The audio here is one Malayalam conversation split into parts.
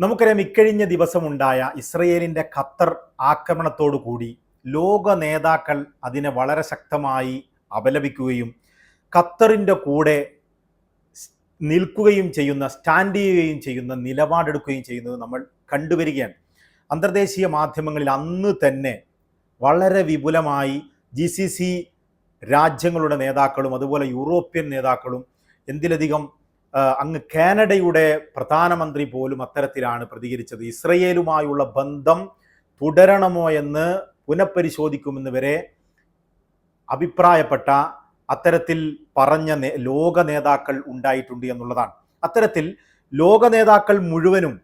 നമുക്കറിയാം ഇക്കഴിഞ്ഞ ദിവസമുണ്ടായ ഇസ്രയേലിന്റെ ഖത്തർ ആക്രമണത്തോടു കൂടി ലോക നേതാക്കൾ അതിനെ വളരെ ശക്തമായി അപലപിക്കുകയും ഖത്തറിന്റെ കൂടെ നിൽക്കുകയും ചെയ്യുന്ന സ്റ്റാൻഡ് ചെയ്യുകയും ചെയ്യുന്ന നിലപാടെടുക്കുകയും ചെയ്യുന്നത് നമ്മൾ കണ്ടുവരികയാണ്. അന്തർദേശീയ മാധ്യമങ്ങളിൽ അന്ന് തന്നെ വളരെ വിപുലമായി ജി സി സി രാജ്യങ്ങളുടെ നേതാക്കളും അതുപോലെ യൂറോപ്യൻ നേതാക്കളും എന്തിലധികം അങ്ങ് കാനഡയുടെ പ്രധാനമന്ത്രി പോലും അത്തരത്തിലാണ് പ്രതികരിച്ചത്. ഇസ്രയേലുമായുള്ള ബന്ധം തുടരണമോ എന്ന് പുനഃപരിശോധിക്കുമെന്ന് വരെ അഭിപ്രായപ്പെട്ട അത്തരത്തിൽ പറഞ്ഞ ലോക നേതാക്കൾ ഉണ്ടായിട്ടുണ്ട് എന്നുള്ളതാണ്. അത്തരത്തിൽ ലോക നേതാക്കൾ മുഴുവനും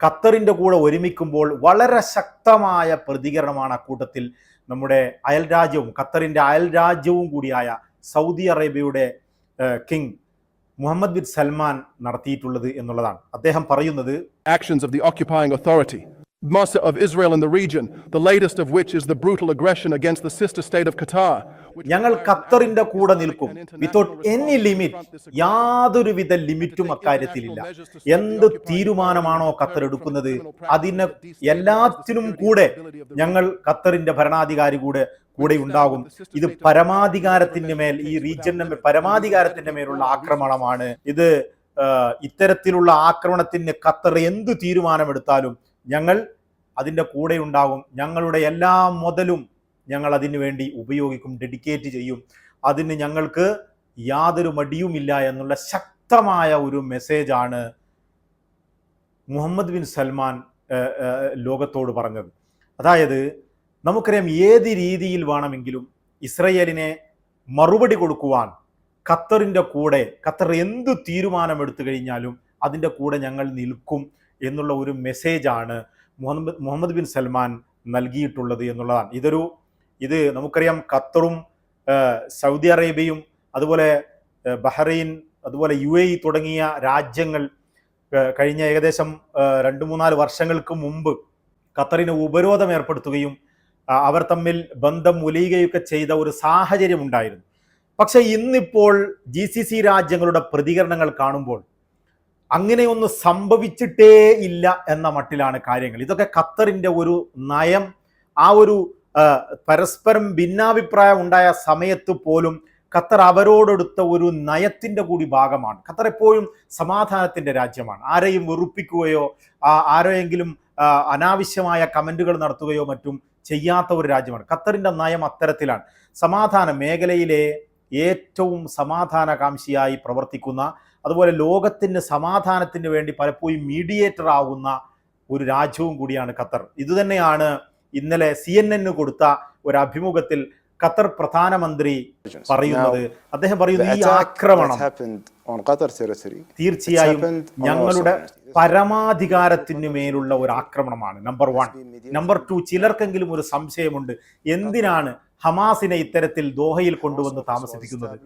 ഖത്തറിന്റെ കൂടെ ഒരുമിക്കുമ്പോൾ വളരെ ശക്തമായ പ്രതികരണമാണ് അക്കൂട്ടത്തിൽ നമ്മുടെ അയൽരാജ്യവും ഖത്തറിന്റെ അയൽരാജ്യവും കൂടിയായ സൗദി അറേബ്യയുടെ കിങ് മുഹമ്മദ് ബിൻ സൽമാൻ നടത്തിയിട്ടുള്ളത് എന്നുള്ളതാണ് അദ്ദേഹം പറയുന്നത് actions of the occupying authority Master of Israel in the region, the latest of which is the brutal aggression against the sister state of Qatar. ഞങ്ങൾ ഖത്തറിന്റെ കൂടെ നിൽക്കും വിത്തൗട്ട് എനി ലിമിറ്റ് യാതൊരുവിധ ലിമിറ്റും അക്കാര്യത്തിലില്ല എന്ത് തീരുമാനമാണോ ഖത്തർ എടുക്കുന്നത് അതിന് എല്ലാത്തിനും കൂടെ ഞങ്ങൾ ഖത്തറിന്റെ ഭരണാധികാരി കൂടെ കൂടെ ഉണ്ടാകും. ഇത് പരമാധികാരത്തിന്റെ മേൽ ഈ റീജിയന്റെ പരമാധികാരത്തിന്റെ മേലുള്ള ആക്രമണമാണ്. ഇത് ഇത്തരത്തിലുള്ള ആക്രമണത്തിന് ഖത്തർ എന്ത് തീരുമാനമെടുത്താലും ഞങ്ങൾ അതിന്റെ കൂടെ ഉണ്ടാകും. ഞങ്ങളുടെ എല്ലാ മുതലും ഞങ്ങൾ അതിനു വേണ്ടി ഉപയോഗിക്കും ഡെഡിക്കേറ്റ് ചെയ്യും. അതിന് ഞങ്ങൾക്ക് യാതൊരു മടിയുമില്ല എന്നുള്ള ശക്തമായ ഒരു മെസ്സേജാണ് മുഹമ്മദ് ബിൻ സൽമാൻ ലോകത്തോട് പറഞ്ഞത്. അതായത് നമുക്കറിയാം ഏത് രീതിയിൽ വേണമെങ്കിലും ഇസ്രയേലിനെ മറുപടി കൊടുക്കുവാൻ ഖത്തറിന്റെ കൂടെ ഖത്തർ എന്ത് തീരുമാനമെടുത്തു കഴിഞ്ഞാലും അതിന്റെ കൂടെ ഞങ്ങൾ നിൽക്കും എന്നുള്ള ഒരു മെസ്സേജാണ് മുഹമ്മദ് മുഹമ്മദ് ബിൻ സൽമാൻ നൽകിയിട്ടുള്ളത് എന്നുള്ളതാണ്. ഇതൊരു ഇത് നമുക്കറിയാം ഖത്തറും സൗദി അറേബ്യയും അതുപോലെ ബഹ്റൈൻ അതുപോലെ യു എ തുടങ്ങിയ രാജ്യങ്ങൾ കഴിഞ്ഞ ഏകദേശം രണ്ട് മൂന്നാൽ വർഷങ്ങൾക്ക് മുമ്പ് ഖത്തറിന് ഉപരോധം ഏർപ്പെടുത്തുകയും അവർ തമ്മിൽ ബന്ധം ഉലയുകയൊക്കെ ചെയ്ത ഒരു സാഹചര്യം ഉണ്ടായിരുന്നു. പക്ഷെ ഇന്നിപ്പോൾ ജി സി സി രാജ്യങ്ങളുടെ പ്രതികരണങ്ങൾ കാണുമ്പോൾ അങ്ങനെയൊന്നും സംഭവിച്ചിട്ടേ ഇല്ല എന്ന മട്ടിലാണ് കാര്യങ്ങൾ. ഇതൊക്കെ ഖത്തറിന്റെ ഒരു നയം ആ ഒരു പരസ്പരം ഭിന്നാഭിപ്രായം ഉണ്ടായ സമയത്ത് പോലും ഖത്തർ അവരോടെടുത്ത ഒരു നയത്തിന്റെ കൂടി ഭാഗമാണ്. ഖത്തർ എപ്പോഴും സമാധാനത്തിന്റെ രാജ്യമാണ്. ആരെയും വെറുപ്പിക്കുകയോ ആരെയെങ്കിലും അനാവശ്യമായ കമന്റുകൾ നടത്തുകയോ മറ്റും ചെയ്യാത്ത ഒരു രാജ്യമാണ് ഖത്തറിന്റെ നയം അത്തരത്തിലാണ് സമാധാന മേഖലയിലെ ഏറ്റവും സമാധാനകാംക്ഷിയായി പ്രവർത്തിക്കുന്ന അതുപോലെ ലോകത്തിന് സമാധാനത്തിന് വേണ്ടി പലപ്പോഴും മീഡിയേറ്റർ ആകുന്ന ഒരു രാജ്യവും കൂടിയാണ് ഖത്തർ ഇതുതന്നെയാണ് ഇന്നലെ സി എൻ എന്ന് കൊടുത്ത ഒരു അഭിമുഖത്തിൽ ഖത്തർ പ്രധാനമന്ത്രി പറയുന്നത് അദ്ദേഹം പറയുന്നത് പറയുന്നു ഈ ആക്രമണം. തീർച്ചയായും ഞങ്ങളുടെ. പരമാധികാരത്തിന് മേലുള്ള ഒരു ആക്രമണമാണ് നമ്പർ വൺ നമ്പർ ടു ചിലർക്കെങ്കിലും ഒരു സംശയമുണ്ട്. എന്തിനാണ് ഹമാസിനെ ഇത്തരത്തിൽ ദോഹയിൽ കൊണ്ടുവന്ന് താമസിപ്പിക്കുന്നത്?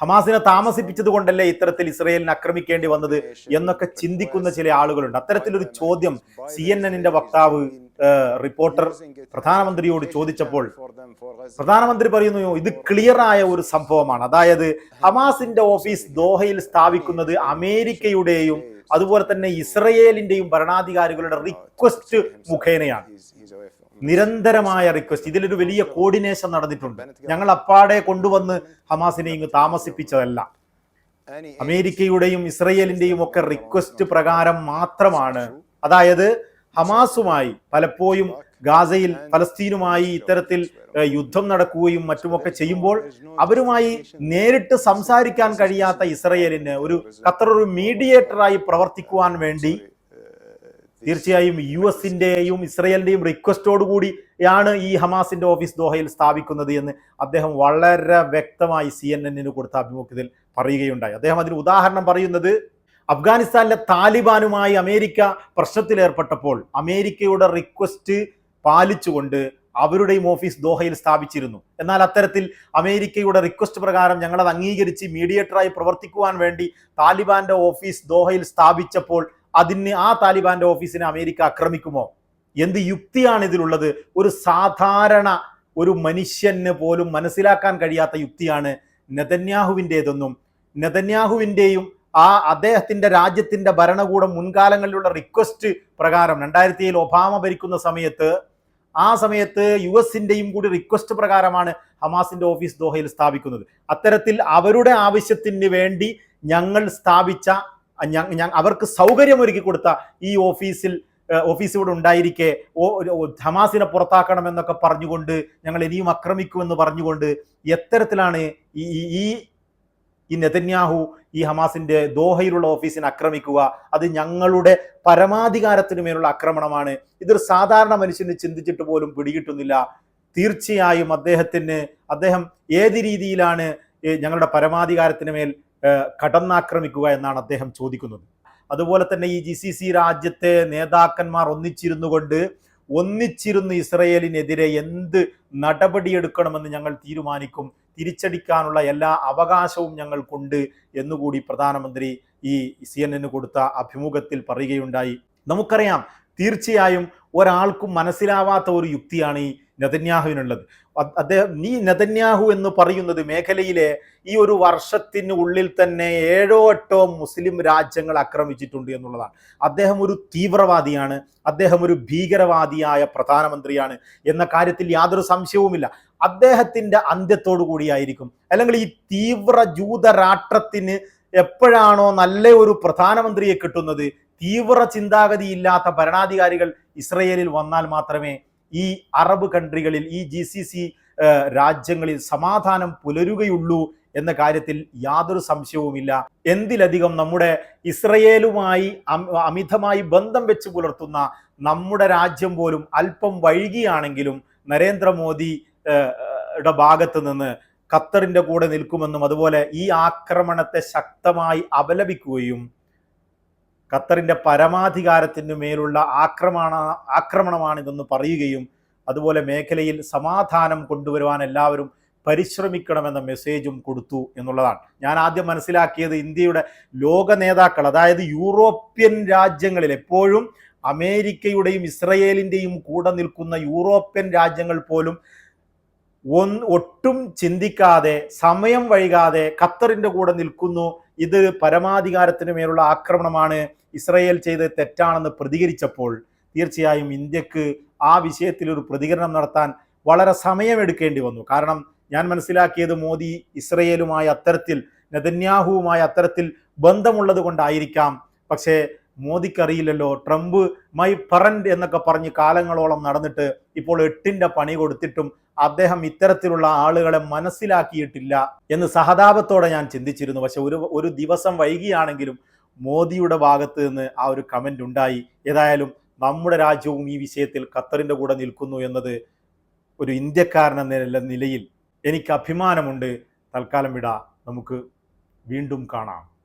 ഹമാസിനെ താമസിപ്പിച്ചത് കൊണ്ടല്ലേ ഇത്തരത്തിൽ ഇസ്രയേലിനെ ആക്രമിക്കേണ്ടി വന്നത് എന്നൊക്കെ ചിന്തിക്കുന്ന ചില ആളുകളുണ്ട്. അത്തരത്തിലൊരു ചോദ്യം സി എൻ എന്നിന്റെ വക്താവ് റിപ്പോർട്ടർ പ്രധാനമന്ത്രിയോട് ചോദിച്ചപ്പോൾ പ്രധാനമന്ത്രി പറയുന്നു ഇത് ക്ലിയർ ആയ ഒരു സംഭവമാണ്. അതായത് ഹമാസിന്റെ ഓഫീസ് ദോഹയിൽ സ്ഥാപിക്കുന്നത് അമേരിക്കയുടെയും അതുപോലെ തന്നെ ഇസ്രയേലിന്റെയും ഭരണാധികാരികളുടെ റിക്വസ്റ്റ് മുഖേനയാണ്. നിരന്തരമായ റിക്വസ്റ്റ് ഇതിലൊരു വലിയ കോർഡിനേഷൻ നടന്നിട്ടുണ്ട്. ഞങ്ങൾ അപ്പാടെ കൊണ്ടുവന്ന് ഹമാസിനെ ഇങ്ങ് താമസിപ്പിച്ചതല്ല. അമേരിക്കയുടെയും ഇസ്രയേലിന്റെയും ഒക്കെ റിക്വസ്റ്റ് പ്രകാരം മാത്രമാണ്. അതായത് ഹമാസുമായി പലപ്പോഴും ഗാസയിൽ ഫലസ്തീനുമായി ഇത്തരത്തിൽ യുദ്ധം നടക്കുകയും മറ്റുമൊക്കെ ചെയ്യുമ്പോൾ അവരുമായി നേരിട്ട് സംസാരിക്കാൻ കഴിയാത്ത ഇസ്രയേലിന് ഒരു ഖത്തർ ഒരു മീഡിയേറ്ററായി പ്രവർത്തിക്കുവാൻ വേണ്ടി തീർച്ചയായും യു എസിന്റെയും ഇസ്രയേലിന്റെയും റിക്വസ്റ്റോട് കൂടിയാണ് ഈ ഹമാസിന്റെ ഓഫീസ് ദോഹയിൽ സ്ഥാപിക്കുന്നത് എന്ന് അദ്ദേഹം വളരെ വ്യക്തമായി സി എൻ എന്നിന് കൊടുത്ത അഭിമുഖത്തിൽ പറയുകയുണ്ടായി. അദ്ദേഹം അതിന് ഉദാഹരണം പറയുന്നത് അഫ്ഗാനിസ്ഥാനിലെ താലിബാനുമായി അമേരിക്ക പ്രശ്നത്തിലേർപ്പെട്ടപ്പോൾ അമേരിക്കയുടെ റിക്വസ്റ്റ് പാലിച്ചുകൊണ്ട് അവരുടെയും ഓഫീസ് ദോഹയിൽ സ്ഥാപിച്ചിരുന്നു. എന്നാൽ അത്തരത്തിൽ അമേരിക്കയുടെ റിക്വസ്റ്റ് പ്രകാരം ഞങ്ങൾ അത് അംഗീകരിച്ച് മീഡിയേറ്ററായി പ്രവർത്തിക്കുവാൻ വേണ്ടി താലിബാന്റെ ഓഫീസ് ദോഹയിൽ സ്ഥാപിച്ചപ്പോൾ അതിന് ആ താലിബാന്റെ ഓഫീസിനെ അമേരിക്ക ആക്രമിക്കുമോ? എന്ത് യുക്തിയാണ് ഇതിലുള്ളത്? ഒരു സാധാരണ ഒരു മനുഷ്യന് പോലും മനസ്സിലാക്കാൻ കഴിയാത്ത യുക്തിയാണ് നെതന്യാഹുവിന്റെതെന്നും നെതന്യാഹുവിന്റെയും ആ അദ്ദേഹത്തിന്റെ രാജ്യത്തിന്റെ ഭരണകൂടം മുൻകാലങ്ങളിലുള്ള റിക്വസ്റ്റ് പ്രകാരം രണ്ടായിരത്തി ഏഴിൽ ഒബാമ ഭരിക്കുന്ന സമയത്ത് ആ സമയത്ത് യു എസിന്റെയും കൂടി റിക്വസ്റ്റ് പ്രകാരമാണ് ഹമാസിന്റെ ഓഫീസ് ദോഹയിൽ സ്ഥാപിക്കുന്നത്. അത്തരത്തിൽ അവരുടെ ആവശ്യത്തിന് വേണ്ടി ഞങ്ങൾ സ്ഥാപിച്ച അവർക്ക് സൗകര്യമൊരുക്കി കൊടുത്ത ഈ ഓഫീസിൽ ഓഫീസ് ഇവിടെ ഉണ്ടായിരിക്കെ ഹമാസിനെ പുറത്താക്കണം എന്നൊക്കെ പറഞ്ഞുകൊണ്ട് ഞങ്ങൾ ഇനിയും ആക്രമിക്കുമെന്ന് പറഞ്ഞുകൊണ്ട് എത്തരത്തിലാണ് ഈ ഈ- ഈ നെതന്യാഹു ഈ ഹമാസിന്റെ ദോഹയിലുള്ള ഓഫീസിനെ ആക്രമിക്കുക അത് ഞങ്ങളുടെ പരമാധികാരത്തിനു മേലുള്ള ആക്രമണമാണ്. ഇതൊരു സാധാരണ മനുഷ്യന് ചിന്തിച്ചിട്ട് പോലും പിടികിട്ടുന്നില്ല. തീർച്ചയായും അദ്ദേഹത്തിന് അദ്ദേഹം ഏത് രീതിയിലാണ് ഞങ്ങളുടെ പരമാധികാരത്തിന് മേൽ കടന്നാക്രമിക്കുക എന്നാണ് അദ്ദേഹം ചോദിക്കുന്നത്. അതുപോലെ തന്നെ ഈ ജി സി സി രാജ്യത്തെ നേതാക്കന്മാർ ഒന്നിച്ചിരുന്നു കൊണ്ട് ഒന്നിച്ചിരുന്ന് ഇസ്രയേലിനെതിരെ എന്ത് നടപടിയെടുക്കണമെന്ന് ഞങ്ങൾ തീരുമാനിക്കും. തിരിച്ചടിക്കാനുള്ള എല്ലാ അവകാശവും ഞങ്ങൾക്കുണ്ട് എന്നുകൂടി പ്രധാനമന്ത്രി ഈ സി എൻ കൊടുത്ത അഭിമുഖത്തിൽ പറയുകയുണ്ടായി. നമുക്കറിയാം തീർച്ചയായും ഒരാൾക്കും മനസ്സിലാവാത്ത ഒരു യുക്തിയാണ് ഈ നെതന്യാഹുവിനുള്ളത്. അദ്ദേഹം നീ നെതന്യാഹു എന്ന് പറയുന്നത് മേഖലയിലെ ഈ ഒരു വർഷത്തിന് ഉള്ളിൽ തന്നെ ഏഴോ എട്ടോ മുസ്ലിം രാജ്യങ്ങൾ ആക്രമിച്ചിട്ടുണ്ട് എന്നുള്ളതാണ്. അദ്ദേഹം ഒരു തീവ്രവാദിയാണ്. അദ്ദേഹം ഒരു ഭീകരവാദിയായ പ്രധാനമന്ത്രിയാണ് എന്ന കാര്യത്തിൽ യാതൊരു സംശയവുമില്ല. അദ്ദേഹത്തിന്റെ അന്ത്യത്തോടു കൂടിയായിരിക്കും. അല്ലെങ്കിൽ ഈ തീവ്ര ജൂതരാഷ്ട്രത്തിന് എപ്പോഴാണോ നല്ല ഒരു പ്രധാനമന്ത്രിയെ കിട്ടുന്നത് തീവ്ര ചിന്താഗതിയില്ലാത്ത ഭരണാധികാരികൾ ഇസ്രയേലിൽ വന്നാൽ മാത്രമേ ഈ അറബ് കൺട്രികളിൽ ഈ ജി സി സി രാജ്യങ്ങളിൽ സമാധാനം പുലരുകയുള്ളൂ എന്ന കാര്യത്തിൽ യാതൊരു സംശയവുമില്ല. എന്തിലധികം നമ്മുടെ ഇസ്രയേലുമായി അമിതമായി ബന്ധം വെച്ച് പുലർത്തുന്ന നമ്മുടെ രാജ്യം പോലും അല്പം വൈകിയാണെങ്കിലും നരേന്ദ്രമോദി ഏഹ്, യുടെ ഭാഗത്ത് നിന്ന് ഖത്തറിന്റെ കൂടെ നിൽക്കുമെന്നും അതുപോലെ ഈ ആക്രമണത്തെ ശക്തമായി അപലപിക്കുകയും ഖത്തറിന്റെ പരമാധികാരത്തിനു മേലുള്ള ആക്രമണ ആക്രമണമാണിതെന്ന് പറയുകയും അതുപോലെ മേഖലയിൽ സമാധാനം കൊണ്ടുവരുവാൻ എല്ലാവരും പരിശ്രമിക്കണമെന്ന മെസ്സേജും കൊടുത്തു എന്നുള്ളതാണ്. ഞാൻ ആദ്യം മനസ്സിലാക്കിയത് ഇന്ത്യയുടെ ലോക നേതാക്കൾ അതായത് യൂറോപ്യൻ രാജ്യങ്ങളിൽ എപ്പോഴും അമേരിക്കയുടെയും ഇസ്രയേലിന്റെയും കൂടെ നിൽക്കുന്ന യൂറോപ്യൻ രാജ്യങ്ങൾ പോലും ഒട്ടും ചിന്തിക്കാതെ സമയം വൈകാതെ ഖത്തറിന്റെ കൂടെ നിൽക്കുന്നു. ഇത് പരമാധികാരത്തിന് മേലുള്ള ആക്രമണമാണ്. ഇസ്രയേൽ ചെയ്ത് തെറ്റാണെന്ന് പ്രതികരിച്ചപ്പോൾ തീർച്ചയായും ഇന്ത്യയ്ക്ക് ആ വിഷയത്തിൽ ഒരു പ്രതികരണം നടത്താൻ വളരെ സമയമെടുക്കേണ്ടി വന്നു. കാരണം ഞാൻ മനസ്സിലാക്കിയത് മോദി ഇസ്രയേലുമായി അത്തരത്തിൽ നെതന്യാഹുവുമായി അത്തരത്തിൽ ബന്ധമുള്ളത് കൊണ്ടായിരിക്കാം. പക്ഷേ മോദിക്കറിയില്ലല്ലോ ട്രംപ് മൈ പറൻഡ് എന്നൊക്കെ പറഞ്ഞ് കാലങ്ങളോളം നടന്നിട്ട് ഇപ്പോൾ എട്ടിന്റെ പണി കൊടുത്തിട്ടും അദ്ദേഹം ഇത്തരത്തിലുള്ള ആളുകളെ മനസ്സിലാക്കിയിട്ടില്ല എന്ന് സഹതാപത്തോടെ ഞാൻ ചിന്തിച്ചിരുന്നു. പക്ഷെ ഒരു ഒരു ദിവസം വൈകിയാണെങ്കിലും മോദിയുടെ ഭാഗത്ത് നിന്ന് ആ ഒരു കമന്റ് ഉണ്ടായി. ഏതായാലും നമ്മുടെ രാജ്യവും ഈ വിഷയത്തിൽ ഖത്തറിന്റെ കൂടെ നിൽക്കുന്നു എന്നത് ഒരു ഇന്ത്യക്കാരൻ എന്ന നിലയിൽ എനിക്ക് അഭിമാനമുണ്ട്. തൽക്കാലം വിട. നമുക്ക് വീണ്ടും കാണാം.